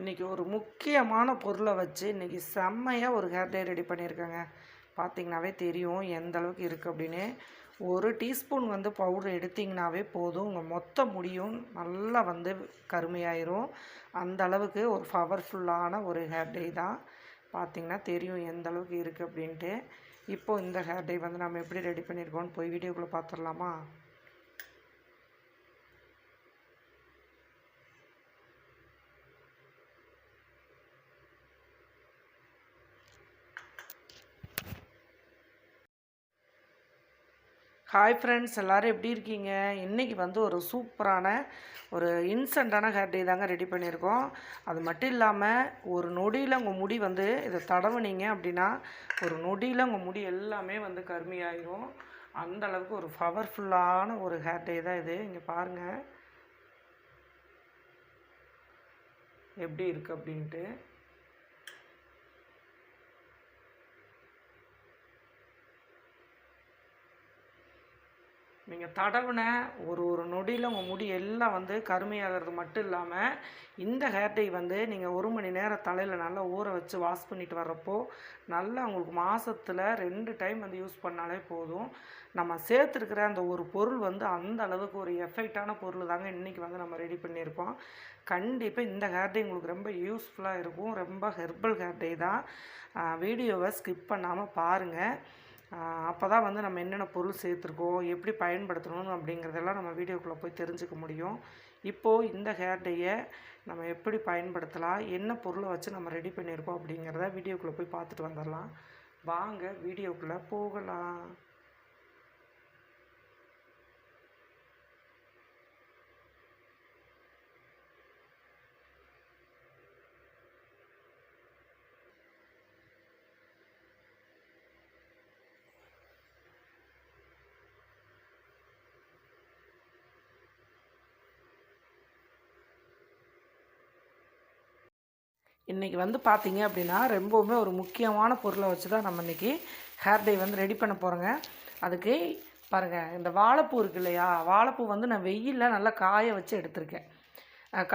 இன்றைக்கி ஒரு முக்கியமான பொருளை வச்சு இன்றைக்கி செம்மையாக ஒரு ஹேர் டே ரெடி பண்ணியிருக்கேங்க. பார்த்திங்கனாவே தெரியும் எந்த அளவுக்கு இருக்குது அப்படின்னு. ஒரு டீஸ்பூன் வந்து பவுடர் எடுத்திங்கனாவே போதும். உங்கள் மொத்த முடியும் நல்லா வந்து கருமையாயிரும். அந்த அளவுக்கு ஒரு பவர்ஃபுல்லான ஒரு ஹேர் டே தான். பார்த்திங்கன்னா தெரியும் எந்த அளவுக்கு இருக்குது அப்படின்ட்டு. இப்போது இந்த ஹேர் டே வந்து நம்ம எப்படி ரெடி பண்ணியிருக்கோம்னு போய் வீடியோக்குள்ளே பார்த்துடலாமா ஹாய் ஃப்ரெண்ட்ஸ் எல்லோரும் எப்படி இருக்கீங்க? இன்றைக்கி வந்து ஒரு சூப்பரான ஒரு இன்ஸ்டண்ட்டான ஹேர் டே தாங்க ரெடி பண்ணியிருக்கோம். அது மட்டும் இல்லாமல் ஒரு நொடியில் உங்கள் முடி வந்து இதை தடவுனீங்க அப்படின்னா ஒரு நொடியில் உங்கள் முடி எல்லாமே வந்து கருமையாயிரும். அந்த அளவுக்கு ஒரு பவர்ஃபுல்லான ஒரு ஹேர் டே தான் இது. இங்கே பாருங்கள் எப்படி இருக்குது அப்படின்ட்டு. நீங்கள் தடவுன ஒரு ஒரு நொடியில் உங்கள் முடி எல்லாம் வந்து கருமையாகிறது மட்டும் இல்லாமல் இந்த ஹேர் டை வந்து நீங்கள் ஒரு மணி நேரம் தலையில் நல்லா ஊற வச்சு வாஷ் பண்ணிட்டு வர்றப்போ நல்லா உங்களுக்கு மாதத்தில் ரெண்டு டைம் வந்து யூஸ் பண்ணாலே போதும். நம்ம சேர்த்துருக்கிற அந்த ஒரு பொருள் வந்து அந்த அளவுக்கு ஒரு எஃபெக்டான பொருள் தாங்க இன்றைக்கி வந்து நம்ம ரெடி பண்ணியிருக்கோம். கண்டிப்பாக இந்த ஹேர் டை உங்களுக்கு ரொம்ப யூஸ்ஃபுல்லாக இருக்கும். ரொம்ப ஹெர்பல் ஹேர் டை தான். வீடியோவை ஸ்கிப் பண்ணாமல் பாருங்கள் அப்போ தான் வந்து நம்ம என்னென்ன பொருள் சேர்த்துருக்கோம் எப்படி பயன்படுத்தணும் அப்படிங்கிறதெல்லாம் நம்ம வீடியோக்குள்ளே போய் தெரிஞ்சுக்க முடியும். இப்போது இந்த ஹேர் டேயை நம்ம எப்படி பயன்படுத்தலாம் என்ன பொருளை வச்சு நம்ம ரெடி பண்ணியிருக்கோம் அப்படிங்கிறத வீடியோக்குள்ளே போய் பார்த்துட்டு வந்துடலாம். வாங்க வீடியோக்குள்ளே போகலாம். இன்றைக்கி வந்து பார்த்தீங்க அப்படின்னா ரொம்பவுமே ஒரு முக்கியமான பொருளை வச்சு தான் நம்ம இன்றைக்கி ஹேர் டே வந்து ரெடி பண்ண போகிறோங்க அதுக்கு பாருங்கள் இந்த வாழைப்பூ இருக்கு இல்லையா? வாழைப்பூ வந்து நான் வெயிலில் நல்லா காய வச்சு எடுத்திருக்கேன்.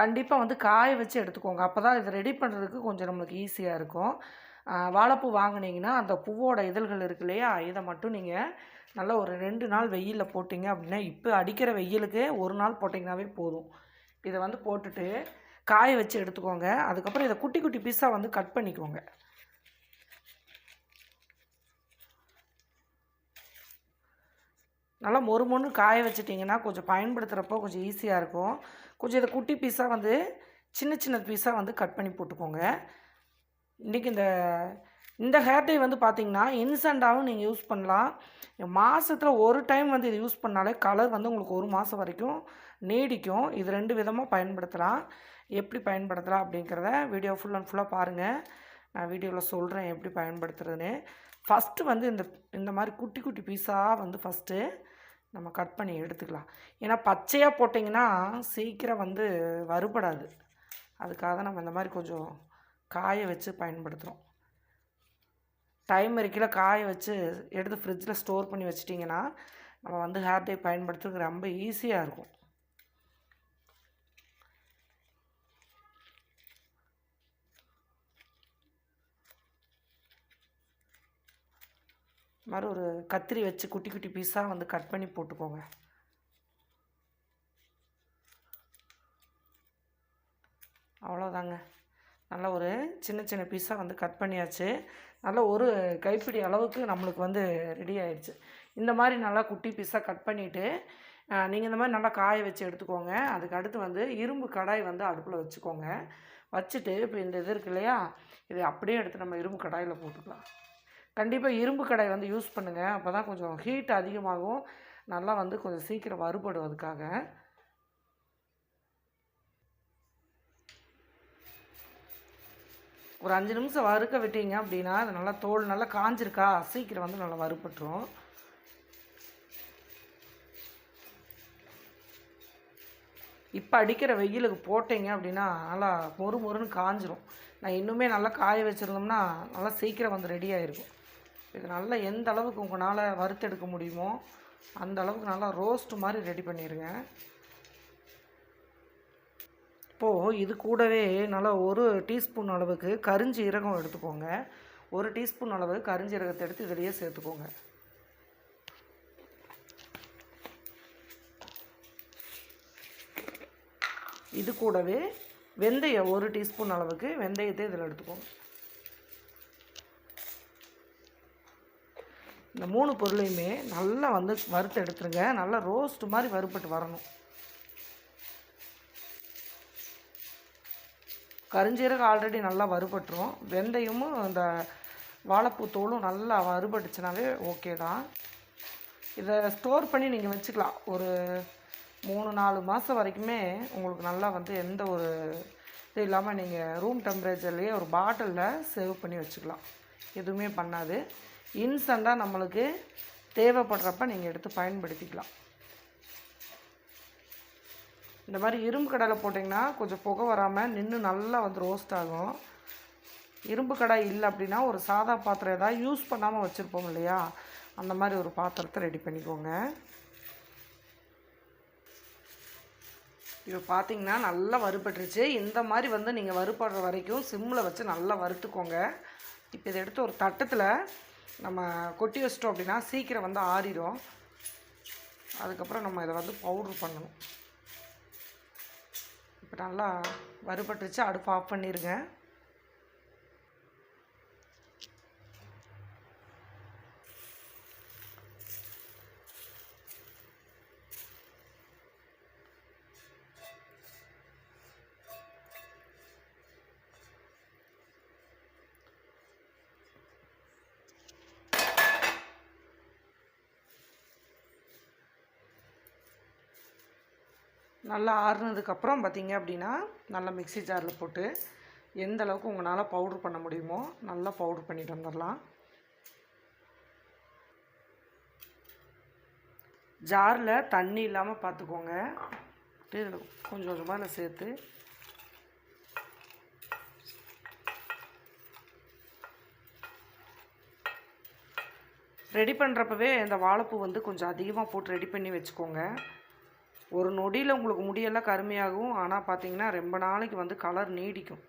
கண்டிப்பாக வந்து காய வச்சு எடுத்துக்கோங்க. அப்போ தான் இதை ரெடி பண்ணுறதுக்கு கொஞ்சம் நம்மளுக்கு ஈஸியாக இருக்கும். வாழைப்பூ வாங்கினீங்கன்னா அந்த பூவோட இதழ்கள் இருக்கு இல்லையா? இதை மட்டும் நீங்கள் நல்லா ஒரு ரெண்டு நாள் வெயிலில் போட்டிங்க அப்படின்னா இப்போ அடிக்கிற வெயிலுக்கு ஒரு நாள் போட்டிங்கனாவே போதும். இதை வந்து போட்டுட்டு காய வச்சு எடுத்துக்கோங்க. அதுக்கப்புறம் இதை குட்டி குட்டி பீஸாக வந்து கட் பண்ணிக்கோங்க. நல்லா மொறு மொறு காய வச்சிட்டிங்கன்னா கொஞ்சம் பயன்படுத்துகிறப்போ கொஞ்சம் ஈஸியாக இருக்கும். கொஞ்சம் இதை குட்டி பீஸாக வந்து சின்ன சின்ன பீஸாக வந்து கட் பண்ணி போட்டுக்கோங்க. இன்றைக்கி இந்த இந்த ஹேர் டை வந்து பார்த்திங்கன்னா இன்ஸ்டண்ட்டாகவும் நீங்கள் யூஸ் பண்ணலாம். மாதத்தில் ஒரு டைம் வந்து இது யூஸ் பண்ணாலே கலர் வந்து உங்களுக்கு ஒரு மாதம் வரைக்கும் நீடிக்கும். இது ரெண்டு விதமாக பயன்படுத்தலாம். எப்படி பயன்படுத்தலாம் அப்படிங்கிறத வீடியோ ஃபுல் அண்ட் ஃபுல்லாக பாருங்கள் நான் வீடியோவில் சொல்கிறேன் எப்படி பயன்படுத்துறதுன்னு. ஃபஸ்ட்டு வந்து இந்த இந்த மாதிரி குட்டி குட்டி பீஸாக வந்து ஃபஸ்ட்டு நம்ம கட் பண்ணி எடுத்துக்கலாம். ஏன்னா பச்சையாக போட்டிங்கன்னா சீக்கிரம் வந்து வறுபடாது. அதுக்காக தான் நம்ம இந்த மாதிரி கொஞ்சம் காய வச்சு பயன்படுத்துகிறோம் டைம் வரைக்கும் காய வச்சு எடுத்து ஃப்ரிட்ஜில் ஸ்டோர் பண்ணி வச்சிட்டிங்கன்னா நம்ம வந்து ஹேர் டை பயன்படுத்துறதுக்கு ரொம்ப ஈஸியாக இருக்கும். மாதிரி ஒரு கத்திரி வச்சு குட்டி குட்டி பீஸாக வந்து கட் பண்ணி போட்டுக்கோங்க. அவ்வளோதாங்க நல்ல ஒரு சின்ன சின்ன பீஸாக வந்து கட் பண்ணியாச்சு. நல்ல ஒரு கைப்பிடி அளவுக்கு நம்மளுக்கு வந்து ரெடி ஆயிடுச்சு. இந்த மாதிரி நல்லா குட்டி பீஸாக கட் பண்ணிவிட்டு நீங்கள் இந்த மாதிரி நல்லா காய வச்சு எடுத்துக்கோங்க. அதுக்கு அடுத்து வந்து இரும்பு கடாய் வந்து அடுப்பில் வச்சுக்கோங்க. வச்சுட்டு இப்போ இந்த இது இருக்கு இல்லையா? இதை அப்படியே எடுத்து நம்ம இரும்பு கடாயில் போட்டுக்கலாம். கண்டிப்பாக இரும்பு கடை வந்து யூஸ் பண்ணுங்கள் அப்போ தான் கொஞ்சம் ஹீட் அதிகமாகும். நல்லா வந்து கொஞ்சம் சீக்கிரம் வறுபடும் அதுக்காக ஒரு அஞ்சு நிமிஷம் வறுக்க விட்டீங்க அப்படின்னா அது நல்லா தோல் நல்லா காஞ்சிருக்கா? சீக்கிரம் வந்து நல்லா வறுபட்டுரும். இப்போ அடிக்கிற வெயிலுக்கு போட்டிங்க அப்படின்னா நல்லா மொறு மொறுன்னு காஞ்சிரும். நான் இன்னுமே நல்லா காய வச்சுருந்தோம்னா நல்லா சீக்கிரம் வந்து ரெடி ஆகிருக்கும் இது நல்லா எந்த அளவுக்கு உங்களால் வறுத்தெடுக்க முடியுமோ அந்த அளவுக்கு நல்லா ரோஸ்ட் மாதிரி ரெடி பண்ணிடுங்க இப்போது இது கூடவே நல்லா ஒரு டீஸ்பூன் அளவுக்கு கரிஞ்சீரகம் எடுத்துக்கோங்க. ஒரு டீஸ்பூன் அளவு கரிஞ்சீரகத்தை எடுத்து இதிலேயே சேர்த்துக்கோங்க. இது கூடவே வெந்தயம் ஒரு டீஸ்பூன் அளவுக்கு வெந்தயத்தை இதில் எடுத்துக்கோங்க. இந்த மூணு பொருளையுமே நல்லா வந்து வறுத்து எடுத்துருங்க. நல்லா ரோஸ்ட் மாதிரி வறுப்பட்டு வரணும். கருஞ்சீரகம் ஆல்ரெடி நல்லா வறுபட்டுரும். வெந்தயமும் இந்த வாழைப்பூ தோலும் நல்லா வறுபட்டுச்சுனாவே ஓகே தான். இதை ஸ்டோர் பண்ணி நீங்கள் வச்சுக்கலாம். ஒரு மூணு நாலு மாதம் வரைக்குமே உங்களுக்கு நல்லா வந்து எந்த ஒரு இது இல்லாமல் நீங்கள் ரூம் டெம்பரேச்சர்லேயே ஒரு பாட்டிலில் சேவ் பண்ணி வச்சுக்கலாம். எதுவுமே பண்ணாது. இன்ஸ்டண்ட்டாக நம்மளுக்கு தேவைப்படுறப்ப நீங்கள் எடுத்து பயன்படுத்திக்கலாம். இந்த மாதிரி இரும்பு கடலை போட்டிங்கன்னா கொஞ்சம் புகை வராமல் நின்று நல்லா வந்து ரோஸ்ட் ஆகும். இரும்பு கடாய் இல்லை அப்படின்னா ஒரு சாதா பாத்திரம் ஏதாவது யூஸ் பண்ணாமல் வச்சுருப்போம் இல்லையா? அந்த மாதிரி ஒரு பாத்திரத்தை ரெடி பண்ணிக்கோங்க. இப்போ பார்த்தீங்கன்னா நல்லா வறுபட்டுருச்சு. இந்த மாதிரி வந்து நீங்கள் வறுபடுற வரைக்கும் சிம்மில் வச்சு நல்லா வறுத்துக்கோங்க. இப்போ இதை எடுத்து ஒரு தட்டத்தில் நம்ம கொட்டி வச்சிட்டோம் அப்படின்னா சீக்கிரம் வந்து ஆறிடும் அதுக்கப்புறம் நம்ம இதை வந்து பவுட்ரு பண்ணணும். இப்போ நல்லா வறுபட்டுருச்சு. அடுப்பு ஆஃப் பண்ணிடுங்க நல்லா ஆறுனதுக்கப்புறம் பார்த்திங்க அப்படின்னா நல்லா மிக்ஸி ஜாரில் போட்டு எந்த அளவுக்கு உங்களால் பவுட்ரு பண்ண முடியுமோ நல்லா பவுட்ரு பண்ணிட்டு வந்துடலாம் ஜாரில் தண்ணி இல்லாமல் பார்த்துக்கோங்க இதில் கொஞ்சம் கொஞ்சமாக இதில் சேர்த்து. ரெடி பண்ணுறப்பவே இந்த வாழைப்பூ வந்து கொஞ்சம் அதிகமாக போட்டு ரெடி பண்ணி வச்சுக்கோங்க. ஒரு நொடியில் உங்களுக்கு முடியெல்லாம் கருமையாகும். ஆனால் பார்த்தீங்கன்னா ரொம்ப நாளைக்கு வந்து கலர் நீடிக்கும்.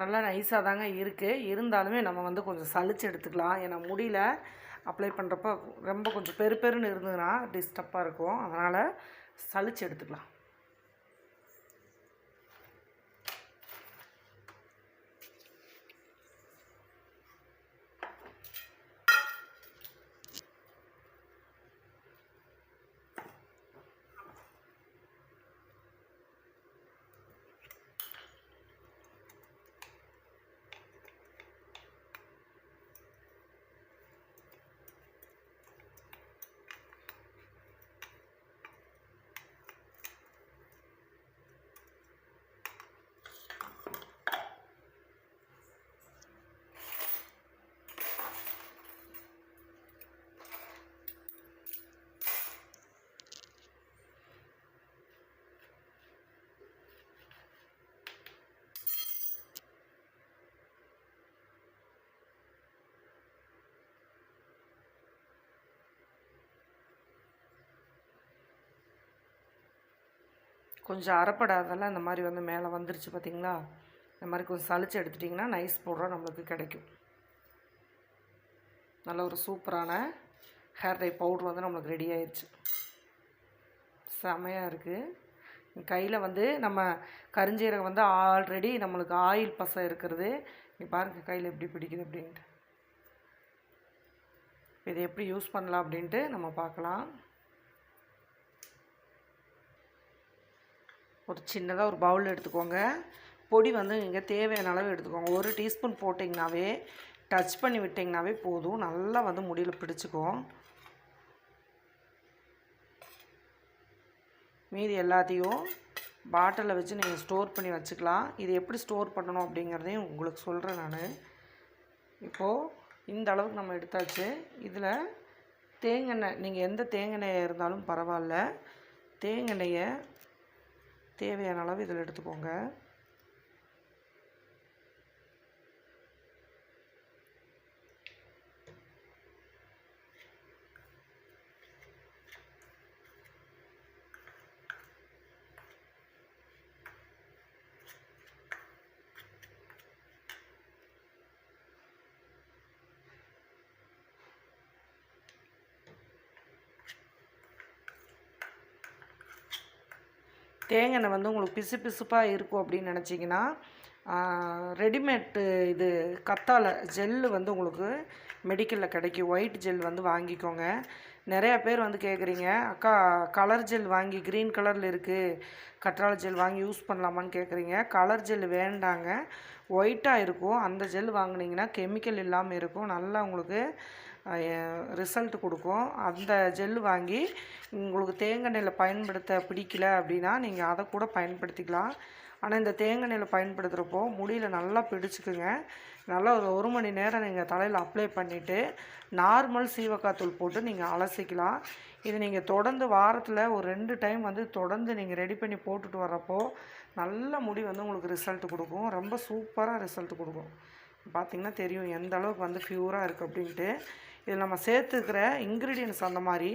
நல்லா நைஸாக தாங்க இருக்குது இருந்தாலுமே நம்ம வந்து கொஞ்சம் சளிச்சு எடுத்துக்கலாம். ஏன்னா முடியல. அப்ளை பண்ணுறப்ப ரொம்ப கொஞ்சம் பெரு பெருன்னு இருந்ததுன்னா டிஸ்டப்பாக இருக்கும். அதனால் சளிச்சு எடுத்துக்கலாம். கொஞ்சம் அரைப்படாதெல்லாம் இந்த மாதிரி வந்து மேலே வந்துருச்சு பார்த்தீங்களா? இந்த மாதிரி கொஞ்சம் சளிச்சு எடுத்துட்டிங்கன்னா நைஸ் பவுடராக நம்மளுக்கு கிடைக்கும். நல்ல ஒரு சூப்பரான ஹேர் டை பவுட்ரு வந்து நம்மளுக்கு ரெடி ஆயிடுச்சு செமையாக இருக்குது கையில் வந்து நம்ம கருஞ்சீரகம் வந்து ஆல்ரெடி நம்மளுக்கு ஆயில் பசை இருக்கிறது. நீ பாருங்க கையில் எப்படி பிடிக்குது அப்படின்ட்டு. இதை எப்படி யூஸ் பண்ணலாம் அப்படின்ட்டு நம்ம பார்க்கலாம். ஒரு சின்னதாக ஒரு பவுல் எடுத்துக்கோங்க. பொடி வந்து நீங்கள் தேவையான அளவு எடுத்துக்கோங்க. ஒரு டீஸ்பூன் போட்டிங்கனாவே டச் பண்ணி விட்டிங்கனாவே போதும். நல்லா வந்து முடியில் பிடிச்சிக்கும் மீதி எல்லாத்தையும் பாட்டிலில் வச்சு நீங்கள் ஸ்டோர் பண்ணி வச்சுக்கலாம். இது எப்படி ஸ்டோர் பண்ணணும் அப்படிங்கிறதையும் உங்களுக்கு சொல்கிறேன் நான். இப்போது இந்த அளவுக்கு நம்ம எடுத்தாச்சு. இதில் தேங்காய் நீங்கள் எந்த தேங்காய் இருந்தாலும் பரவாயில்ல. தேங்காயை தேவையான அளவு இதில் எடுத்துக்கோங்க. தேங்காய் எண்ணெய் வந்து உங்களுக்கு பிசு பிசுப்பாக இருக்கும் அப்படின்னு நினச்சிங்கன்னா ரெடிமேட்டு இது கத்தாழை ஜெல்லு வந்து உங்களுக்கு மெடிக்கலில் கிடைக்கும். ஒயிட் ஜெல் வந்து வாங்கிக்கோங்க. நிறையா பேர் வந்து கேட்குறீங்க அக்கா கலர் ஜெல் வாங்கி க்ரீன் கலரில் இருக்குது கற்றாழை ஜெல் வாங்கி யூஸ் பண்ணலாமான்னு கேட்குறீங்க கலர் ஜெல் வேண்டாங்க. ஒயிட்டாக இருக்கும். அந்த ஜெல் வாங்குனீங்கன்னா கெமிக்கல் இல்லாமல் இருக்கும். நல்லா உங்களுக்கு ரிசல்ட் கொடுக்கும். அந்த ஜெல் வாங்கி உங்களுக்கு தேங்காய் எண்ணெயில் பயன்படுத்த பிடிக்கல அப்படின்னா நீங்கள் அதை கூட பயன்படுத்திக்கலாம். ஆனால் இந்த தேங்காய் எண்ணெயில் பயன்படுத்துகிறப்போ முடியில் நல்லா பிடிச்சிக்குங்க. நல்லா ஒரு ஒரு மணி நேரம் நீங்கள் தலையில் அப்ளை பண்ணிவிட்டு நார்மல் சீவக்காய் தூள் போட்டு நீங்கள் அலசிக்கலாம். இது நீங்கள் தொடர்ந்து வாரத்தில் ஒரு ரெண்டு டைம் வந்து தொடர்ந்து நீங்கள் ரெடி பண்ணி போட்டுட்டு வர்றப்போ நல்ல முடி வந்து உங்களுக்கு ரிசல்ட் கொடுக்கும். ரொம்ப சூப்பராக ரிசல்ட் கொடுக்கும். பார்த்திங்கன்னா தெரியும் எந்த அளவுக்கு வந்து ப்யூராக இருக்குது அப்படின்ட்டு. இதில் நம்ம சேர்த்துக்கிற இன்க்ரீடியன்ஸ் அந்த மாதிரி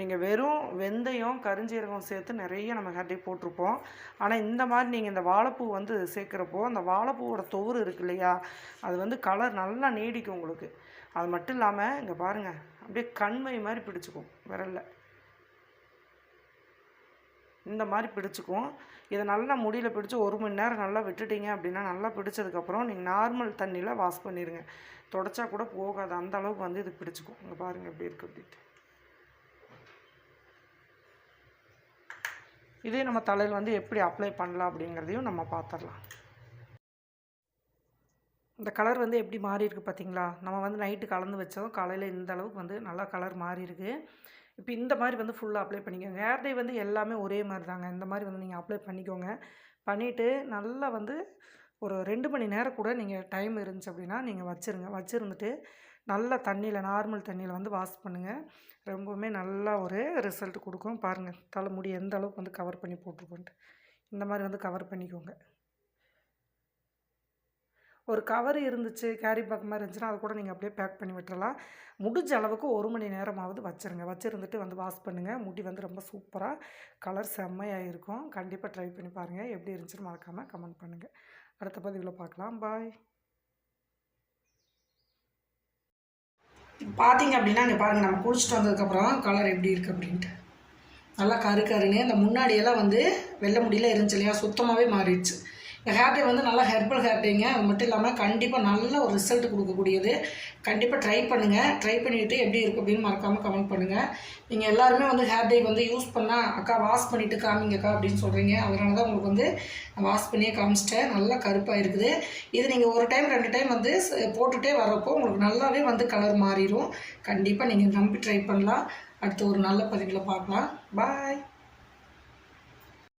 நீங்கள் வெறும் வெந்தயம் கருஞ்சீரகம் சேர்த்து நிறைய நம்ம கட்டி போட்டிருப்போம். ஆனால் இந்த மாதிரி நீங்கள் இந்த வாழைப்பூ வந்து சேர்க்குறப்போ அந்த வாழைப்பூவோட தொவுறு இருக்கு இல்லையா? அது வந்து கலர் நல்லா நீடிக்கும் உங்களுக்கு. அது மட்டும் இல்லாமல் இங்கே பாருங்கள் அப்படியே கண்மை மாதிரி பிடிச்சிக்கும் விரலில். இந்த மாதிரி பிடிச்சிக்கும் இதை நல்லா முடியில் பிடிச்சி ஒரு மணி நேரம் நல்லா விட்டுட்டீங்க அப்படின்னா நல்லா பிடிச்சதுக்கப்புறம் நீங்கள் நார்மல் தண்ணியில் வாஷ் பண்ணிடுங்க தொடச்சா கூட போகாது. அந்த அளவுக்கு வந்து இது பிடிச்சிக்கும். இங்கே பாருங்கள் எப்படி இருக்குது அப்படின்ட்டு. இதே நம்ம தலையில் வந்து எப்படி அப்ளை பண்ணலாம் அப்படிங்கிறதையும் நம்ம பார்த்துடலாம். இந்த கலர் வந்து எப்படி மாறி இருக்குது பார்த்தீங்களா? நம்ம வந்து நைட்டு கலந்து வச்சதும் காலையில் இந்த அளவுக்கு வந்து நல்லா கலர் மாறி இருக்குது இப்போ இந்த மாதிரி வந்து ஃபுல்லாக அப்ளை பண்ணிக்கோங்க. ஹேர் டே வந்து எல்லாமே ஒரே மாதிரி தாங்க. இந்த மாதிரி வந்து நீங்கள் அப்ளை பண்ணிக்கோங்க. பண்ணிவிட்டு நல்லா வந்து ஒரு ரெண்டு மணி நேரம் கூட நீங்கள் டைம் இருந்துச்சு அப்படின்னா நீங்கள் வச்சுருங்க. வச்சுருந்துட்டு நல்லா தண்ணியில் நார்மல் தண்ணியில் வந்து வாஷ் பண்ணுங்கள் ரொம்பவுமே நல்லா ஒரு ரிசல்ட் கொடுக்கும். பாருங்கள் தலைமுடி எந்த அளவுக்கு வந்து கவர் பண்ணி போட்டிருக்கோன்ட்டு. இந்த மாதிரி வந்து கவர் பண்ணிக்கோங்க. ஒரு கவர் இருந்துச்சு கேரி பேக் மாதிரி இருந்துச்சுன்னா அது கூட நீங்கள் அப்படியே பேக் பண்ணி விட்டுறலாம். முடிஞ்ச அளவுக்கு ஒரு மணி நேரமாவது வச்சுருங்க. வச்சுருந்துட்டு வந்து வாஷ் பண்ணுங்கள் முடி வந்து ரொம்ப சூப்பராக கலர் செம்மையாக இருக்கும். கண்டிப்பாக ட்ரை பண்ணி பாருங்கள் எப்படி இருந்துச்சுன்னு மறக்காமல் கமெண்ட் பண்ணுங்கள் அடுத்த பதிவில் பார்க்கலாம். பாய் பார்த்தீங்க அப்படின்னா இங்கே பாருங்கள் நம்ம குளிச்சுட்டு வந்ததுக்கப்புறம் கலர் எப்படி இருக்குது அப்படின்ட்டு. நல்லா கரு கருன்னு இந்த முன்னாடியெல்லாம் வந்து வெள்ளை முடியல இருந்துச்சு இல்லையா? சுத்தமாகவே மாறிடுச்சு. இந்த ஹேர் டே வந்து நல்லா ஹெர்பல் ஹேர் டேங்க அது மட்டும் இல்லாமல் கண்டிப்பாக நல்ல ஒரு ரிசல்ட் கொடுக்கக்கூடியது. கண்டிப்பாக ட்ரை பண்ணுங்கள் ட்ரை பண்ணிவிட்டு எப்படி இருக்குது அப்படின்னு மறக்காமல் கமெண்ட் பண்ணுங்கள் நீங்கள் எல்லாருமே வந்து ஹேர் டே வந்து யூஸ் பண்ணால் அக்கா வாஷ் பண்ணிவிட்டு காமிங்கக்கா அப்படின்னு சொல்கிறீங்க அதனால தான் உங்களுக்கு வந்து வாஷ் பண்ணியே காமிச்சிட்டேன். நல்லா கருப்பாக இருக்குது. இது நீங்கள் ஒரு டைம் ரெண்டு டைம் வந்து போட்டுகிட்டே வரப்போ உங்களுக்கு நல்லாவே வந்து கலர் மாறிடும் கண்டிப்பாக நீங்கள் நம்பி ட்ரை பண்ணலாம். அடுத்து ஒரு நல்ல பதிவில் பார்க்கலாம். பாய்